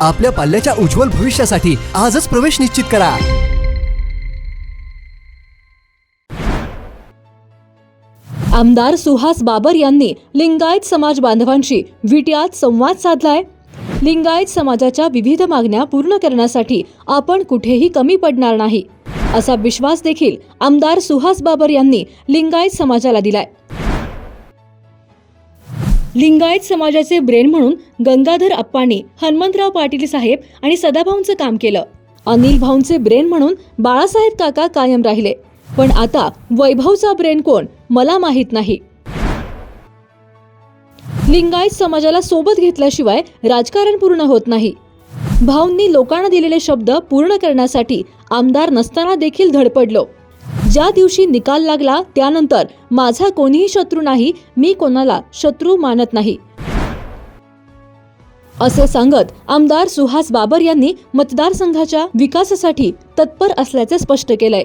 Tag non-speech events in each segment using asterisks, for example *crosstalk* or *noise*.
आपल्या पाल्याच्या उज्ज्वल भविष्यासाठी आजच प्रवेश निश्चित करा. आमदार सुहास बाबर यांनी लिंगायत समाज बांधवांशी विट्यात संवाद साधलाय. लिंगायत समाजाच्या विविध मागण्या पूर्ण करण्यासाठी आपण कुठेही कमी पडणार नाही असा विश्वास देखील आमदार सुहास बाबर यांनी लिंगायत समाजाला दिलाय. लिंगायत समाजाचे ब्रेन म्हणून गंगाधर अप्पांनी हनुमंतराव पाटील साहेब आणि सदाभाऊंचं काम केलं. अनिल भाऊंचे ब्रेन म्हणून बाळासाहेब काका कायम राहिले. पण आता वैभवचा ब्रेन कोण मला माहीत नाही. लिंगायत समाजाला सोबत घेतल्याशिवाय राजकारण पूर्ण होत नाही. भाऊंनी लोकांना दिलेले शब्द पूर्ण करण्यासाठी आमदार नसताना देखील धडपडलो. ज्या दिवशी निकाल लागला त्यानंतर माझा कोणीही शत्रू नाही मी कोणाला शत्रू मानत नाही. असे सांगत आमदार सुहास बाबर यांनी मतदारसंघाच्या विकासासाठी तत्पर असल्याचे स्पष्ट केलंय.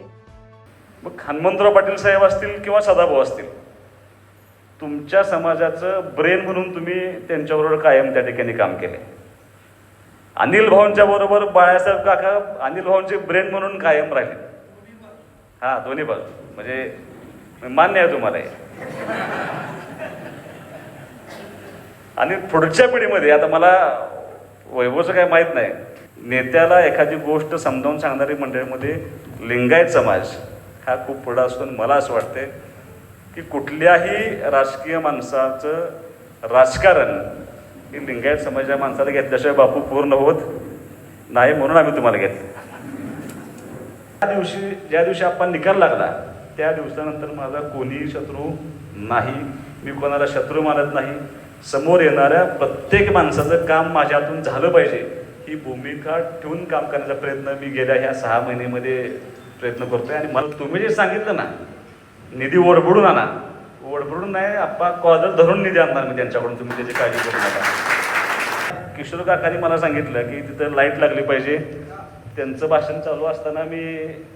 मग हनुमंतराव पाटील साहेब असतील किंवा सदाभाऊ असतील तुमच्या समाजाचं ब्रेन म्हणून तुम्ही त्यांच्याबरोबर कायम त्या ठिकाणी काम केले अनिल भाऊंच्या बरोबर बाळासाहेब काका अनिल भाऊंचे ब्रेन म्हणून कायम राहिले. हां दोन्ही बाजू म्हणजे मान्य आहे तुम्हाला आणि पुढच्या पिढीमध्ये आता मला वैभवचं काय माहीत नाही. नेत्याला एखादी गोष्ट समजावून सांगणारी मंडळीमध्ये लिंगायत समाज हा खूप पुढं असून मला असं वाटते की कुठल्याही राजकीय माणसाचं राजकारण हे लिंगायत समाजाच्या माणसाला घेतल्याशिवाय बापू पूर्ण होत नाही म्हणून आम्ही तुम्हाला घेतलं. त्या दिवशी ज्या दिवशी आपण निकाल लागला त्या दिवसानंतर माझा कोणीही शत्रू नाही. मी कोणाला शत्रू मानत नाही. समोर येणाऱ्या प्रत्येक माणसाचं काम माझ्या हातून झालं पाहिजे. ही भूमिका ठेवून काम करण्याचा प्रयत्न मी गेल्या ह्या सहा महिन्यामध्ये प्रयत्न करतोय. आणि मला तुम्ही जे सांगितलं ना निधी ओढबडून आणा. ओढबडून नाही आप्पा कॉलर धरून निधी आणणार मी त्यांच्याकडून. तुम्ही त्याची काळजी करू नका. किशोर काकांनी मला सांगितलं की तिथं लाइट लागली पाहिजे. त्यांचं भाषण चालू असताना मी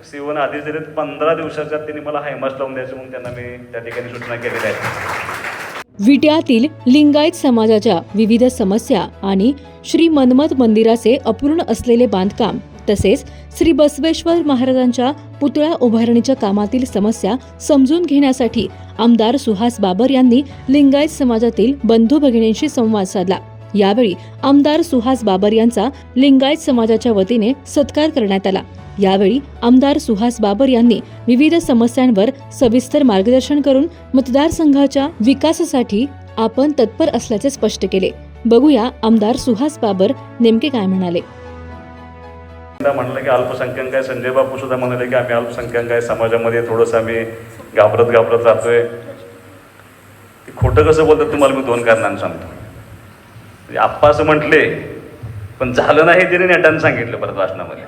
सेवन आधीच जरी पंधरा दिवसाच्या त्यांनी मला हायमास लावून द्यायचं म्हणून त्यांना मी त्या ठिकाणी सूचना केलेल्या आहेत. विट्यातील लिंगायत समाजाच्या विविध समस्या आणि श्री मनमत मंदिराचे अपूर्ण असलेले बांधकाम तसेच श्री बसवेश्वर महाराजांच्या पुतळ्या उभारणीच्या कामातील समस्या समजून घेण्यासाठी आमदार सुहास बाबर यांनी लिंगायत समाजातील बंधू भगिनींशी संवाद साधला. यावेळी आमदार सुहास बाबर यांचा लिंगायत समाजाच्या वतीने सत्कार करण्यात आला. यावेळी आमदार सुहास बाबर यांनी विविध समस्यांवर सविस्तर मार्गदर्शन करून मतदारसंघाच्या विकासासाठी आपण तत्पर असल्याचे स्पष्ट केले. बघूया आमदार सुहास बाबर नेमके काय म्हणाले. त्यांना म्हणलं की अल्पसंख्याक आहे संजय बापू सुद्धा म्हणाले की आम्ही अल्पसंख्याक आहे समाजामध्ये थोडंसं आम्ही घाबरत घाबरत राहतोय खोटं कसं बोलतात तुम्हाला मी दोन कारणांनी सांगतो. म्हणजे आप्पा असं म्हटले पण झालं नाही तिने नेटानं सांगितलं परत भाषणामध्ये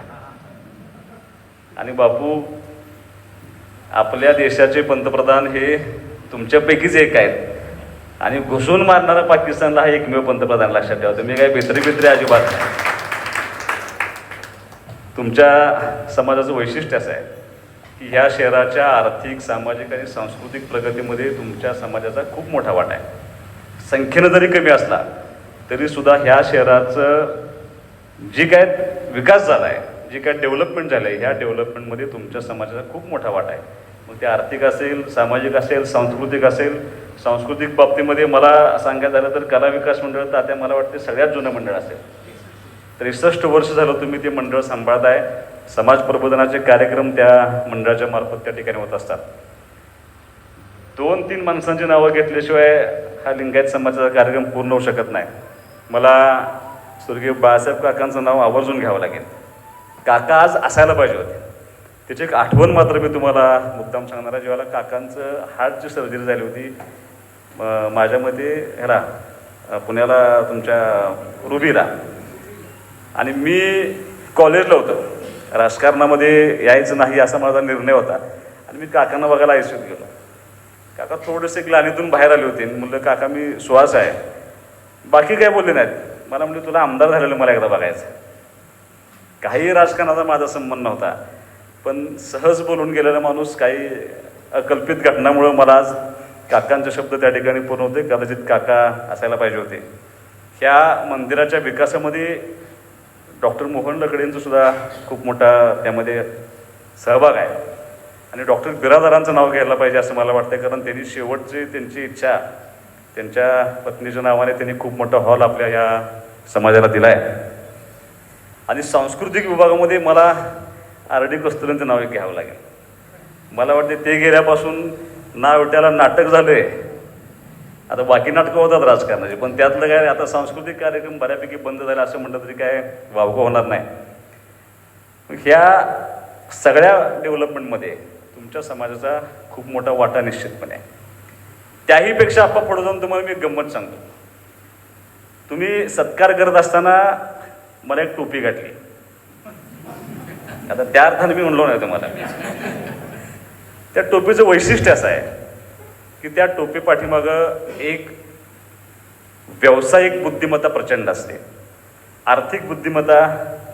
आणि बापू आपल्या देशाचे पंतप्रधान हे तुमच्यापैकीच एक आहेत. आणि घुसून मारणारा पाकिस्तानला हा एकमेव पंतप्रधान लक्षात ठेवा. तुम्ही काय भित्री भित्री अजिबात नाही. तुमच्या समाजाचं वैशिष्ट्य असं आहे की ह्या शहराच्या आर्थिक सामाजिक आणि सांस्कृतिक प्रगतीमध्ये तुमच्या समाजाचा खूप मोठा वाटा आहे. संख्येनं जरी कमी असला तरी सुद्धा ह्या शहराचं जी काय विकास झाला आहे जी काय डेव्हलपमेंट झालं आहे ह्या डेव्हलपमेंटमध्ये तुमच्या समाजाचा खूप मोठा वाटा आहे. मग ते आर्थिक असेल सामाजिक असेल सांस्कृतिक असेल सांस्कृतिक बाबतीमध्ये मला सांगायचं झालं तर कला विकास मंडळ तर आता मला वाटते सगळ्यात जुनं मंडळ असेल. त्रेसष्ट वर्ष झालं तुम्ही ते मंडळ सांभाळत आहे समाज प्रबोधनाचे कार्यक्रम त्या मंडळाच्या मार्फत त्या ठिकाणी होत असतात. दोन तीन माणसांची नावं घेतल्याशिवाय हा लिंगायत समाजाचा कार्यक्रम पूर्ण होऊ शकत नाही. मला स्वर्गीय बाळासाहेब काकांचं नाव आवर्जून घ्यावं लागेल. काका आज असायला पाहिजे होते. त्याची एक आठवण मात्र मी तुम्हाला मुद्दाम सांगणार आहे. ज्यावेळेला काकांचं हार्टची सर्जरी झाली होती म- माझ्या मते ह्याला पुण्याला तुमच्या रुबीला. आणि मी कॉलेजला होतो. राजकारणामध्ये यायचं नाही असा माझा निर्णय होता. आणि मी काकांना बघायला आयुष्यात गेलो. काका थोडेसे ग्लानीतून बाहेर आले होते. आणि म्हणलं काका मी सुहास आहे. बाकी काय बोलले नाहीत? मला म्हणजे तुला आमदार झालेलं मला एकदा बघायचं काही राजकारणाचा माझा संबंध नव्हता पण सहज बोलून गेलेला माणूस काही अकल्पित घटनामुळं मला आज काकांचे शब्द त्या ठिकाणी पूर्ण होते. कदाचित काका असायला पाहिजे होते. ह्या मंदिराच्या विकासामध्ये डॉक्टर मोहन लकडेंचा सुद्धा खूप मोठा त्यामध्ये सहभाग आहे. आणि डॉक्टर बिरादारांचं नाव घ्यायला पाहिजे असं मला वाटतं कारण त्यांनी शेवटची त्यांची इच्छा त्यांच्या पत्नीच्या नावाने त्यांनी खूप मोठा हॉल आपल्या या समाजाला दिला आहे आणि सांस्कृतिक विभागामध्ये मला आर डी कस्तुरींचं नाव एक घ्यावं लागेल. मला वाटते ते गेल्यापासून नावट्याला नाटक नाटक झालंय. आता बाकी नाटकं होतात राजकारणाची पण त्यातलं काय आता सांस्कृतिक कार्यक्रम बऱ्यापैकी बंद झाले असं म्हटलं तरी काय वावगं होणार नाही. ह्या सगळ्या डेव्हलपमेंटमध्ये तुमच्या समाजाचा खूप मोठा वाटा निश्चितपणे आहे. त्याहीपेक्षा आपण पुढे जाऊन तुम्हाला मी एक गंमत सांगतो. तुम्ही सत्कार करत असताना मला एक टोपी घातली. आता त्या अर्थाने मी म्हणलो नाही तुम्हाला. त्या टोपीचं वैशिष्ट्य असं आहे की त्या टोपी पाठीमागं एक व्यावसायिक बुद्धिमत्ता प्रचंड असते. आर्थिक बुद्धिमत्ता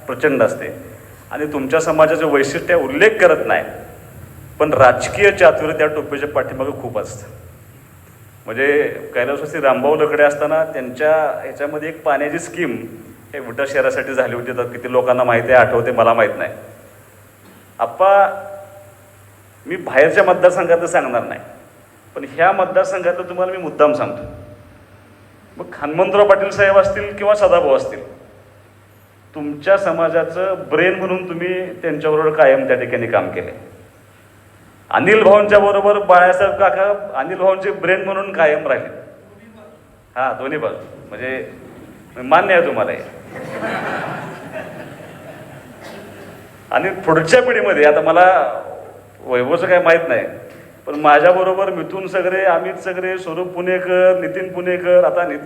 प्रचंड असते. आणि तुमच्या समाजाचं वैशिष्ट्य उल्लेख करत नाही. पण राजकीय चातुर्य त्या टोपीच्या पाठीमागं खूप असतं. म्हणजे कैलासवासी रामभाऊ लकडे असताना त्यांच्या ह्याच्यामध्ये एक पाण्याची स्कीम हे विटा शहरासाठी झाली होती. तर किती लोकांना माहिती आहे आठवते मला माहीत नाही. आप्पा मी बाहेरच्या मतदारसंघातलं सांगणार नाही. पण ह्या मतदारसंघातलं तुम्हाला मी मुद्दाम सांगतो. मग हनुमंतराव पाटील साहेब असतील किंवा सदाभाऊ असतील तुमच्या समाजाचं ब्रेन म्हणून तुम्ही त्यांच्याबरोबर कायम त्या ठिकाणी काम केले अनिल भाऊंच्या बरोबर बाळासाहेब काका अनिल भाऊंचे ब्रेन म्हणून कायम राहिले. हा दोन्ही बाजू म्हणजे मान्य आहे तुम्हाला हे. आणि पुढच्या पिढीमध्ये आता मला वैभवचं काय माहीत नाही पण माझ्याबरोबर मिथून सगळे अमित सगळे स्वरूप पुणेकर नितीन पुणेकर आता नि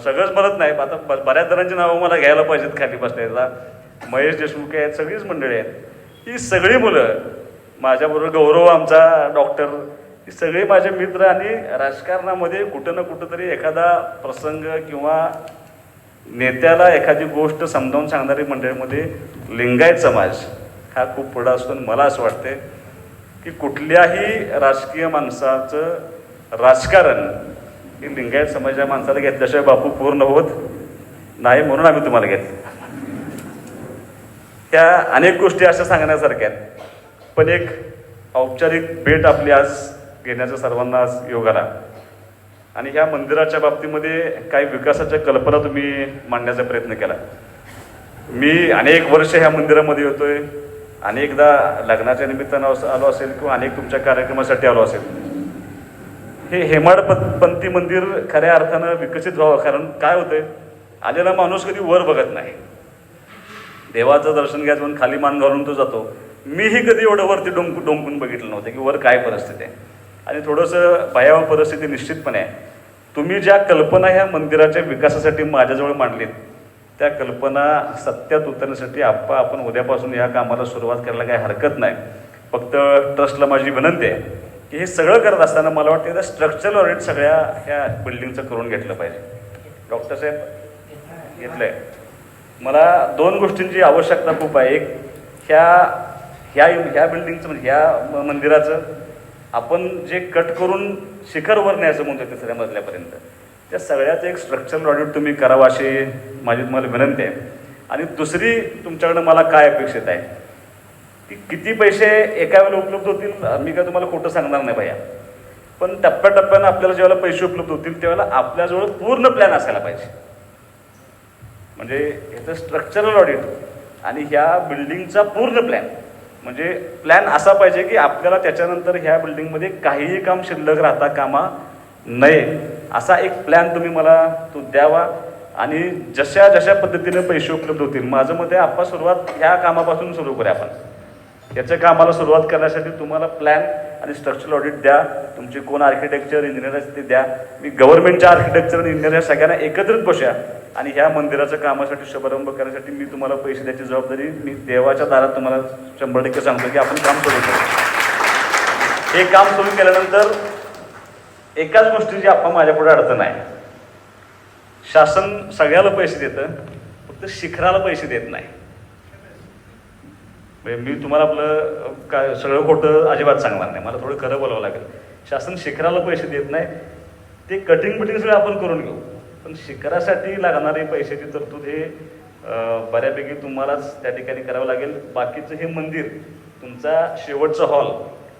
सगळंच म्हणत नाही आता ब- बऱ्याच जणांची नावं मला घ्यायला पाहिजेत खाली बसण्याला. महेश देशमुख आहेत सगळीच मंडळी आहेत. ही सगळी मुलं माझ्याबरोबर गौरव आमचा डॉक्टर ही सगळे माझे मित्र आणि राजकारणामध्ये कुठं ना कुठं तरी एखादा प्रसंग किंवा नेत्याला एखादी गोष्ट समजावून सांगणारी मंडळीमध्ये लिंगायत समाज हा खूप पुढं असतो आणि मला असं वाटते की कुठल्याही राजकीय माणसाचं राजकारण हे लिंगायत समाजाच्या माणसाला घेतल्याशिवाय बापू पूर्ण होत नाही म्हणून आम्ही तुम्हाला घेतलं. त्या अनेक गोष्टी अशा सांगण्यासारख्या आहेत. पण एक औपचारिक भेट आपली आज घेण्याचा सर्वांना आज योग आला. आणि ह्या मंदिराच्या बाबतीमध्ये काही विकासाच्या कल्पना तुम्ही मांडण्याचा प्रयत्न केला. मी अनेक वर्ष ह्या मंदिरामध्ये येतोय. अनेकदा लग्नाच्या निमित्तानं आलो असेल किंवा अनेक तुमच्या कार्यक्रमासाठी आलो असेल. हे हेमाडपंथी मंदिर खऱ्या अर्थानं विकसित व्हावं कारण काय होतंय? आलेला माणूस कधी वर बघत नाही. देवाचं दर्शन घ्यायचं म्हणून खाली मान घालून तो जातो. मीही कधी एवढं वरती डोंक डोंकून बघितलं नव्हतं की वर काय परिस्थिती आहे. आणि थोडंसं भयावह परिस्थिती निश्चितपणे आहे. तुम्ही ज्या कल्पना ह्या मंदिराच्या विकासासाठी माझ्याजवळ मांडलीत त्या कल्पना सत्यात उतरण्यासाठी आप्पा आपण उद्यापासून या कामाला सुरुवात करायला काही हरकत नाही. फक्त ट्रस्टला माझी विनंती आहे की हे सगळं करत असताना मला वाटतं एकदा स्ट्रक्चरल ऑडिट सगळ्या ह्या बिल्डिंगचं करून घेतलं पाहिजे. डॉक्टर साहेब घेतलंय. मला दोन गोष्टींची आवश्यकता खूप आहे. एक ह्या ह्या ह्या बिल्डिंगचं म्हणजे ह्या मंदिराचं आपण जे कट करून शिखरवर न्यायचं म्हणतो तिसऱ्या मजल्यापर्यंत. त्या सगळ्याचं एक स्ट्रक्चरल ऑडिट तुम्ही करावं अशी माझी तुम्हाला विनंती आहे. आणि दुसरी तुमच्याकडं मला काय अपेक्षित आहे? की किती पैसे एका वेळेला उपलब्ध होतील मी काय तुम्हाला खोटं सांगणार नाही भैया. पण टप्प्याटप्प्यानं आपल्याला ज्यावेळेला पैसे उपलब्ध होतील त्यावेळेला आपल्याजवळ पूर्ण प्लॅन असायला पाहिजे. म्हणजे याचं स्ट्रक्चरल ऑडिट आणि ह्या बिल्डिंगचा पूर्ण प्लॅन म्हणजे प्लॅन असा पाहिजे की आपल्याला त्याच्यानंतर ह्या बिल्डिंगमध्ये काहीही काम शिल्लक राहता कामा नये. असा एक प्लॅन तुम्ही मला तो द्यावा. आणि जशा जशा पद्धतीने पैसे उपलब्ध होतील माझं मते आपण सुरुवात ह्या कामापासून सुरू करूया आपण. याच्या कामाला सुरुवात करण्यासाठी तुम्हाला प्लॅन आणि स्ट्रक्चरल ऑडिट द्या. तुमचे कोण आर्किटेक्चर इंजिनियर असते ते द्या. मी गव्हर्नमेंटच्या आर्किटेक्चर आणि इंजिनियर सगळ्यांना एकत्रित बसूया. आणि ह्या मंदिराच्या कामासाठी शुभारंभ करण्यासाठी मी तुम्हाला पैसे द्यायची जबाबदारी मी देवाच्या दारात तुम्हाला शंभर टक्के सांगतो की आपण काम सुरू करू हे काम सुरू केल्यानंतर एकाच गोष्टीची आपण माझ्यापुढे अडचण आहे. शासन सगळ्याला पैसे देतं फक्त शिखराला पैसे देत नाही. म्हणजे मी तुम्हाला आपलं काय सगळं खोटं अजिबात सांगणार नाही. मला थोडं खरं बोलावं लागेल. शासन शिखराला पैसे देत नाही. ते कटिंग बिटिंग सगळं आपण करून घेऊ. पण शिखरासाठी लागणारे पैशाची तरतूद हे बऱ्यापैकी तुम्हालाच त्या ठिकाणी करावं लागेल. बाकीचं हे मंदिर तुमचा शेवटचा हॉल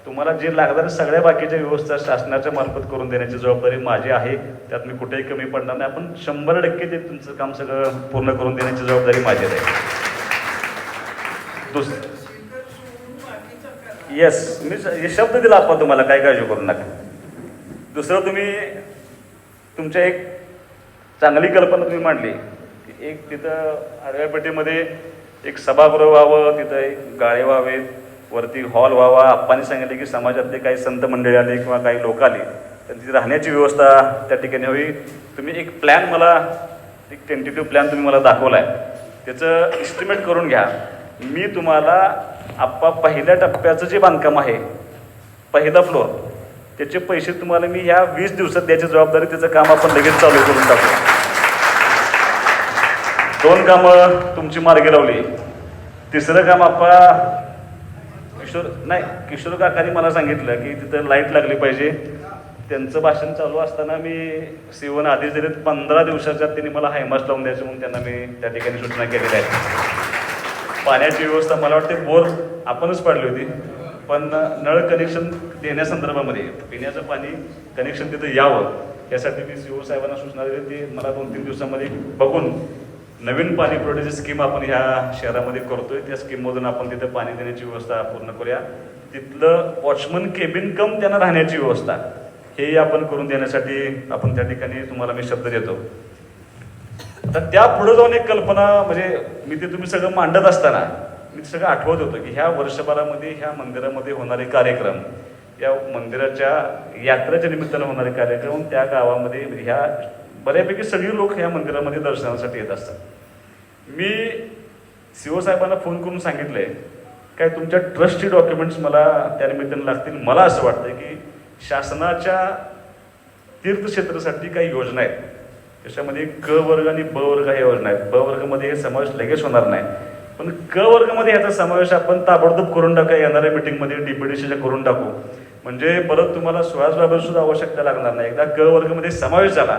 तुम्हाला जे लागणारे सगळ्या बाकीच्या व्यवस्था शासनाच्या मार्फत करून देण्याची जबाबदारी माझी आहे. त्यात मी कुठेही कमी पडणार नाही. आपण शंभर टक्के ते तुमचं काम सगळं पूर्ण करून देण्याची जबाबदारी माझी आहे. दुस येस मी शब्द दिला आपण तुम्हाला काय काळजी करू नका. दुसरं तुम्ही तुमच्या एक चांगली कल्पना तुम्ही मांडली. की एक तिथं आडव्यापेठेमध्ये एक सभागृह व्हावं तिथं एक गाळे व्हावेत वरती हॉल व्हावा. आप्पांनी सांगितले की समाजातले काही संत मंडळी आले किंवा काही लोक आले तर तिथे राहण्याची व्यवस्था त्या ठिकाणी हवी. तुम्ही एक प्लॅन मला एक टेंटेटिव्ह प्लॅन तुम्ही मला दाखवला आहे त्याचं इस्टिमेट करून घ्या. मी तुम्हाला आप्पा पहिल्या टप्प्याचं जे बांधकाम आहे पहिला फ्लोअर त्याचे पैसे तुम्हाला मी ह्या वीस दिवसात द्यायची जबाबदारी त्याचं काम आपण लगेच चालू करून टाकू. दोन कामं तुमची मार्गी लावली. तिसरं काम आपा किशोर नाही किशोर काकांनी मला सांगितलं की तिथं लाइट लागली पाहिजे. त्यांचं भाषण चालू असताना मी सीवन आधी जरी पंधरा दिवसाच्या त्यांनी मला हायमास लावून द्यायचं म्हणून त्यांना मी त्या ठिकाणी सूचना केलेल्या आहेत. पाण्याची व्यवस्था मला वाटते बोर आपणच पाडली होती. पण नळ कनेक्शन देण्यासंदर्भामध्ये पिण्याचं पाणी कनेक्शन तिथं यावं यासाठी मी सीओ साहेबांना सूचना दिली ती मला दोन तीन दिवसामध्ये बघून नवीन पाणी पुरवठ्याची स्कीम आपण ह्या शहरामध्ये करतोय. त्या स्कीममधून आपण तिथं पाणी देण्याची व्यवस्था पूर्ण करूया. तिथलं वॉचमन केबिन कम त्यांना राहण्याची व्यवस्था हे आपण करून देण्यासाठी आपण त्या ठिकाणी तुम्हाला मी शब्द देतो. तर त्या पुढे जाऊन एक कल्पना म्हणजे मी ते तुम्ही सगळं मांडत असताना मी सगळं आठवत होतं की ह्या वर्षभरामध्ये ह्या मंदिरामध्ये होणारे कार्यक्रम या मंदिराच्या यात्रेच्या निमित्तानं होणारे कार्यक्रम त्या गावामध्ये म्हणजे ह्या बऱ्यापैकी सगळी लोक ह्या मंदिरामध्ये दर्शनासाठी येत असतात. मी शिवसाहेबांना फोन करून सांगितलंय काय तुमच्या ट्रस्टची डॉक्युमेंट्स मला त्या निमित्तानं लागतील? मला असं वाटतं की शासनाच्या तीर्थक्षेत्रासाठी काही योजना आहेत. त्याच्यामध्ये क वर्ग आणि ब वर्ग ह्या योजना आहेत. ब वर्गामध्ये हे समावेश लगेच होणार नाही. पण क वर्गमध्ये याचा समावेश आपण ताबडतोब करून टाका येणाऱ्या मिटिंगमध्ये डीपीडीसीच्या करून टाकू. म्हणजे परत तुम्हाला सुहास सुद्धा आवश्यकता लागणार नाही. एकदा क वर्गमध्ये समावेश झाला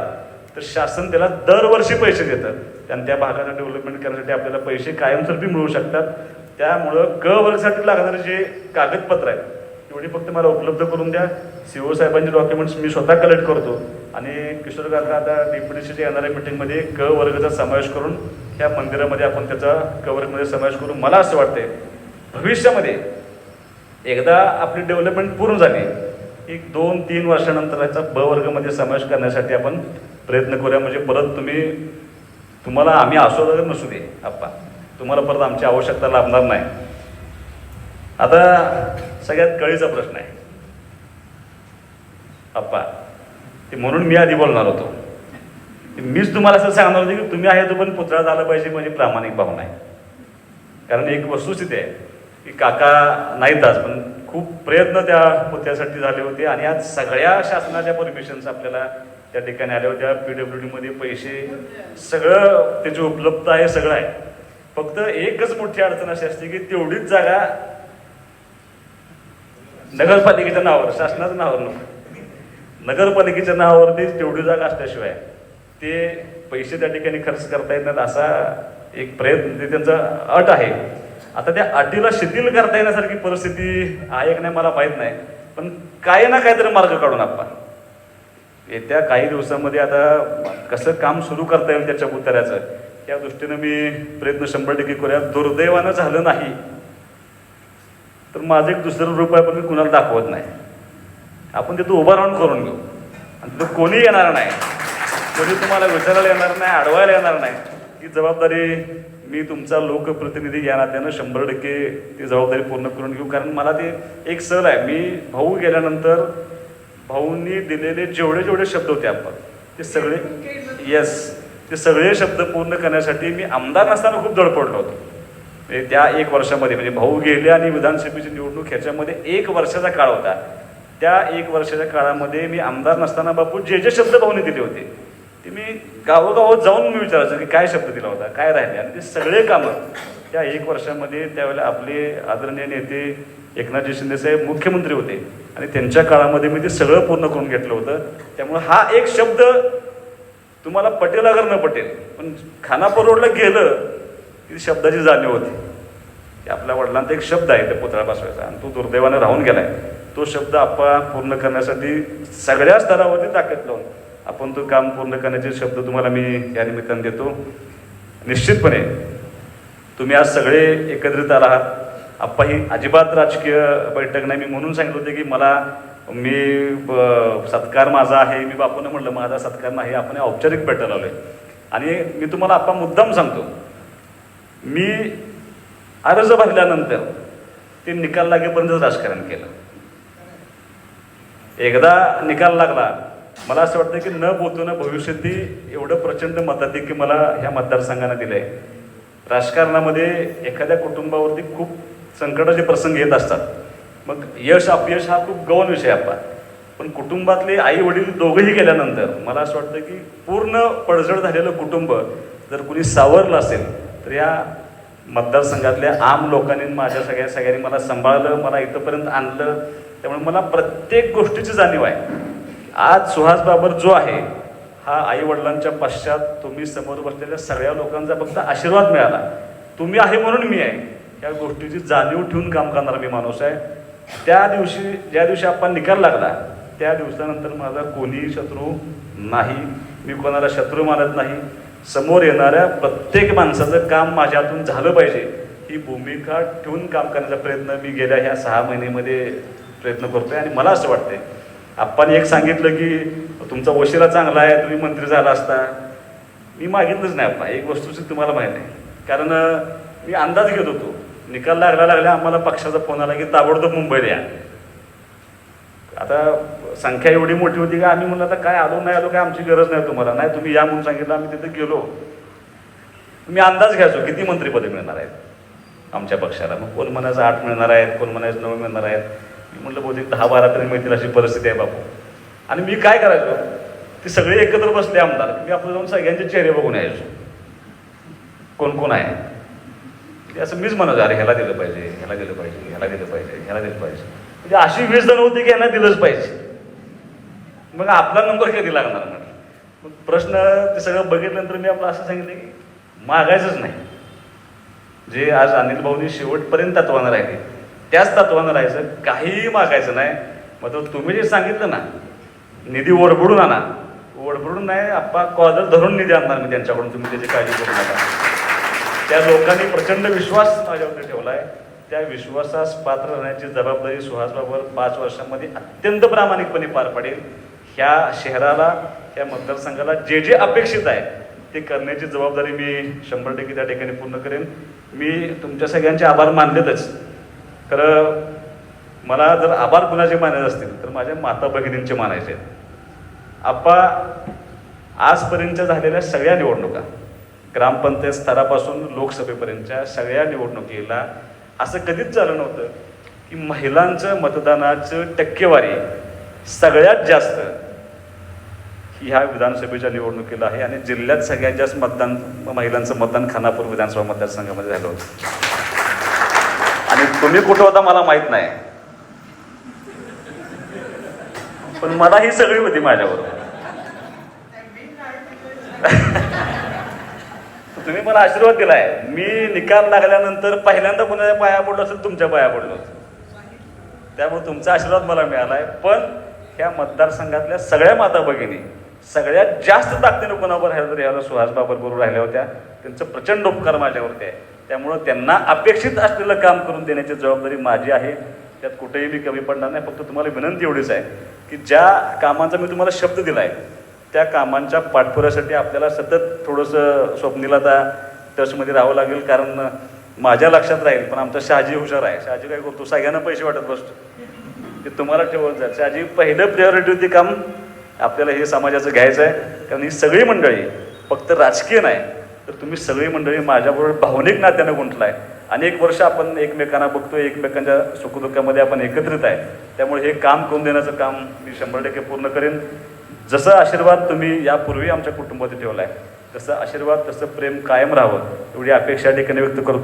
तर शासन त्याला दरवर्षी पैसे देतं. आणि त्या भागाचं डेव्हलपमेंट करण्यासाठी आपल्याला पैसे कायमस्वरूपी मिळू शकतात. त्यामुळं क वर्गासाठी लागणारे जे कागदपत्र आहेत एवढी फक्त मला उपलब्ध करून द्या. सीओ साहेबांचे डॉक्युमेंट्स मी स्वतः कलेक्ट करतो. आणि किशोर काका आता डीपीडीसीच्या येणाऱ्या मिटिंगमध्ये क वर्गाचा समावेश करून ह्या मंदिरामध्ये आपण त्याचा क वर्गमध्ये समावेश करून मला असं वाटतंय भविष्यामध्ये एकदा आपली डेव्हलपमेंट पूर्ण झाली एक दोन तीन वर्षानंतर याचा ब वर्गामध्ये समावेश करण्यासाठी आपण प्रयत्न करूया. म्हणजे परत तुम्ही तुम्हाला आम्ही असो वगैरे नसू दे आप्पा. तुम्हाला परत आमची आवश्यकता लाभणार नाही. आता सगळ्यात कळीचा प्रश्न आहे आप्पा. ते म्हणून मी आधी बोलणार होतो. मीच तुम्हाला असं सांगणार होते की तुम्ही आहे तो पण पुतळा झाला पाहिजे म्हणजे प्रामाणिक भावना आहे. कारण एक वस्तुस्थिती आहे की काका नाहीत आज पण खूप प्रयत्न त्या पुतळ्यासाठी झाले होते आणि आज सगळ्या शासनाच्या परमिशन्स आपल्याला त्या ठिकाणी आल्या होत्या. पी डब्ल्यू डीमध्ये पैसे सगळं त्याची उपलब्ध आहे सगळं आहे. फक्त एकच मोठी अडचण अशी असते की तेवढीच जागा नगरपालिकेच्या नावावर शासनाच्या नावावर नको. नगरपालिकेच्या नावावरती तेवढी जागा असल्याशिवाय ते पैसे त्या ठिकाणी खर्च करता येत नाहीत असा एक प्रयत्न ते त्यांचा अट आहे. आता त्या अटीला शिथिल करता येण्यासारखी परिस्थिती आहे की नाही मला माहीत नाही पण काही ना काहीतरी मार्ग काढून आपण. येत्या काही दिवसामध्ये आता कसं काम सुरू करता येईल त्याच्या उतार्याचं त्या दृष्टीनं मी प्रयत्न शंभर टक्के करूया. दुर्दैवानं झालं नाही. तर माझं एक दुसरं रूप आहे पण मी कुणाला दाखवत नाही. आपण तिथं उभं राहून करून घेऊ. आणि तिथं कोणी येणार नाही. कोणी तुम्हाला विचारायला येणार नाही अडवायला येणार नाही. ही जबाबदारी मी तुमचा लोकप्रतिनिधी या नात्यानं शंभर टक्के ती जबाबदारी पूर्ण करून घेऊ. कारण मला ते एक सर आहे. मी भाऊ गेल्यानंतर भाऊंनी दिलेले जेवढे जेवढे शब्द होते आपण ते सगळे येस ते सगळे शब्द पूर्ण करण्यासाठी मी आमदार नसताना खूप धडपडलो होतो. म्हणजे त्या एक वर्षामध्ये म्हणजे भाऊ गेले आणि विधानसभेची निवडणूक ह्याच्यामध्ये एक वर्षाचा काळ होता. त्या एक वर्षाच्या काळामध्ये मी आमदार नसताना बापू जे जे शब्द भाऊने दिले होते ते मी गावोगावात जाऊन मी विचारायचो की काय शब्द दिला होता काय राहिले? आणि ते सगळे कामं त्या एक वर्षामध्ये त्यावेळेला आपले आदरणीय नेते एकनाथजी शिंदेसाहेब मुख्यमंत्री होते. आणि त्यांच्या काळामध्ये मी ते सगळं पूर्ण करून घेतलं होतं. त्यामुळे हा एक शब्द तुम्हाला पटेल अगर न पटेल पण खानापूर रोडला गेलं की शब्दाची जाणीव होती. की आपल्या वडिलांचा एक शब्द आहे त्या पुतळा बसवायचा. आणि तो दुर्दैवाने राहून गेलाय. तो शब्द आपण पूर्ण करण्यासाठी सगळ्या स्तरावरती ताकद लावून आपण तो काम पूर्ण करण्याचे शब्द तुम्हाला मी या निमित्ताने देतो. निश्चितपणे तुम्ही आज सगळे एकत्रित आला आहात. आप्पा ही अजिबात राजकीय बैठक नाही. मी म्हणून सांगितलं होते की मला मी ब- सत्कार माझा आहे. मी बापूनं म्हटलं माझा सत्कार नाही. आपण औपचारिक औपचारिक भेटायला आलोय आणि मी तुम्हाला आप्पा मुद्दाम सांगतो मी अर्ज भरल्यानंतर ते निकाल लागेपर्यंतच राजकारण केलं. एकदा निकाल लागला मला असं वाटतं की न बोलताना भविष्यातही एवढं प्रचंड मताधिक्य मला ह्या मतदारसंघानं दिलंय. राजकारणामध्ये एखाद्या कुटुंबावरती खूप संकटाचे प्रसंग येत असतात. मग यश अपयश हा खूप गौण विषय आहे आपला. पण कुटुंबातले आई वडील दोघंही गेल्यानंतर मला असं वाटतं की पूर्ण पडझड झालेलं कुटुंब जर कुणी सावरलं असेल तर या मतदारसंघातल्या आम लोकांनी माझ्या सगळ्या सगळ्यांनी मला सांभाळलं मला इथंपर्यंत आणलं. त्यामुळे मला प्रत्येक गोष्टीची जाणीव आहे. आज सुहास बाबर जो आहे हा आई वडिलांच्या पश्चात तुम्ही समोर बसलेल्या सगळ्या लोकांचा फक्त आशीर्वाद मिळाला. तुम्ही आहे म्हणून मी आहे. या गोष्टीची जाणीव ठेवून काम करणारा मी माणूस आहे. त्या दिवशी ज्या दिवशी आपण निकाल लागला त्या दिवसानंतर माझा कोणीही शत्रू नाही. मी कोणाला शत्रू मानत नाही. समोर येणाऱ्या प्रत्येक माणसाचं काम माझ्या हातून झालं पाहिजे. ही भूमिका ठेवून काम करण्याचा प्रयत्न मी गेल्या ह्या सहा महिन्यामध्ये प्रयत्न करतोय आणि मला असं वाटतंय. आपण एक सांगितलं की तुमचा वशिला चांगला आहे तुम्ही मंत्री झाला असता. मी मागितलंच नाही आपण एक वस्तूची तुम्हाला माहीत आहे. कारण मी अंदाज घेत होतो. निकाल लागला लागला आम्हाला पक्षाचा फोन आला की ताबडतोब मुंबईला या. आता संख्या एवढी मोठी होती का आम्ही म्हणलं आता काय आलो नाही आलो काय आमची गरज नाही तुम्हाला. नाही तुम्ही या म्हणून सांगितलं आम्ही तिथे गेलो. मी अंदाज घ्यायचो किती मंत्रिपदे मिळणार आहेत आमच्या पक्षाला? मग कोण म्हणायचं आठ मिळणार आहेत कोण म्हणायचं नऊ मिळणार आहेत? म्हटलं बहुतेक दहा बारा तरी मिळतील अशी परिस्थिती आहे बापू. आणि मी काय करायचो? ते सगळे एकत्र बसले आमदार. मी आपलं जाऊन सगळ्यांचे चेहरे बघून यायचो. कोण कोण आहे? म्हणजे असं मीच म्हणायचं अरे ह्याला दिलं पाहिजे ह्याला दिलं पाहिजे ह्याला दिलं पाहिजे ह्याला दिलं पाहिजे. म्हणजे अशी वीस जण होती की यांना दिलंच पाहिजे. मग आपला नंबर कधी लागणार म्हटलं? मग प्रश्न ते सगळं बघितल्यानंतर मी आपलं असं सांगितलं की मागायचंच नाही. जे आज अनिल भाऊनी शेवटपर्यंत तत्वानं राहिले त्याच तत्वानं राहायचं काहीही मागायचं नाही. मग तो तुम्ही जे सांगितलं ना निधी ओढबडून आणा. ओढबडून नाही आप्पा कॉलर धरून निधी आणणार मी त्यांच्याकडून तुम्ही त्याची काळजी करू नका. त्या लोकांनी प्रचंड विश्वास माझ्यावरती ठेवला आहे त्या विश्वासास पात्र राहण्याची जबाबदारी सुहासबाबर पाच वर्षांमध्ये अत्यंत प्रामाणिकपणे पार पडेल. ह्या शहराला ह्या मतदारसंघाला जे जे अपेक्षित आहे ते करण्याची जबाबदारी मी शंभर टक्के त्या ठिकाणी पूर्ण करेन. मी तुमच्या सगळ्यांचे आभार मानलेतच. खरं मला जर आभार कुणाचे मानायचे असतील तर माझ्या माता भगिनींचे मानायचे आहेत. आप्पा आजपर्यंतच्या झालेल्या सगळ्या निवडणुका ग्रामपंचायत स्तरापासून लोकसभेपर्यंतच्या सगळ्या निवडणुकीला असं कधीच झालं नव्हतं की महिलांचं मतदानाचं टक्केवारी सगळ्यात जास्त ही ह्या विधानसभेच्या निवडणुकीला आहे आणि जिल्ह्यात सगळ्यात जास्त मतदान महिलांचं मतदान खानापूर विधानसभा मतदारसंघामध्ये झालं होतं. आणि तुम्ही कुठं होता मला माहीत नाही. पण मला ही सगळी होती माझ्याबरोबर. *laughs* तुम्ही मला आशीर्वाद दिलाय. मी निकाल लागल्यानंतर पहिल्यांदा कोणाच्या पाया पडलो असेल तुमच्या पाया पडलो त्यामुळे तुमचा आशीर्वाद मला मिळाला आहे पण ह्या मतदारसंघातल्या सगळ्या माता भगिनी सगळ्यात जास्त ताकदीने कोणावर राहिलं तर याला सुहास बाबर बरोबर राहिल्या होत्या. त्यांचं प्रचंड उपकार माझ्यावरती आहे. त्यामुळं त्यांना अपेक्षित असलेलं काम करून देण्याची जबाबदारी माझी आहे. त्यात कुठेही मी कमी पडणार नाही. फक्त तुम्हाला विनंती एवढीच आहे की ज्या कामांचा मी तुम्हाला शब्द दिला आहे त्या कामांच्या पाठपुऱ्यासाठी आपल्याला सतत थोडंसं स्वप्नीला आता टचमध्ये राहावं लागेल. कारण माझ्या लक्षात राहील पण आमचा शहाजी हुशार आहे. शहाजी काय करतो सगळ्यांना पैसे वाटत बसतो. ते तुम्हाला ठेवत जाईल. शहाजी पहिलं प्रिऑरिटी होती काम आपल्याला हे समाजाचं घ्यायचं आहे. कारण ही सगळी मंडळी फक्त राजकीय नाही तर तुम्ही सगळी मंडळी माझ्याबरोबर भावनिक नात्यानं गुंतलाय अनेक वर्ष आपण एकमेकांना बघतोय एकमेकांच्या सुखदुःखामध्ये आपण एकत्रित आहे. त्यामुळे हे काम करून देण्याचं काम मी शंभर टक्के पूर्ण करेन. जसं आशीर्वाद तुम्ही यापूर्वी आमच्या कुटुंबात ठेवला आहे तसं आशीर्वाद तसं प्रेम कायम राहावं एवढी अपेक्षा ठिकाणी व्यक्त करतो.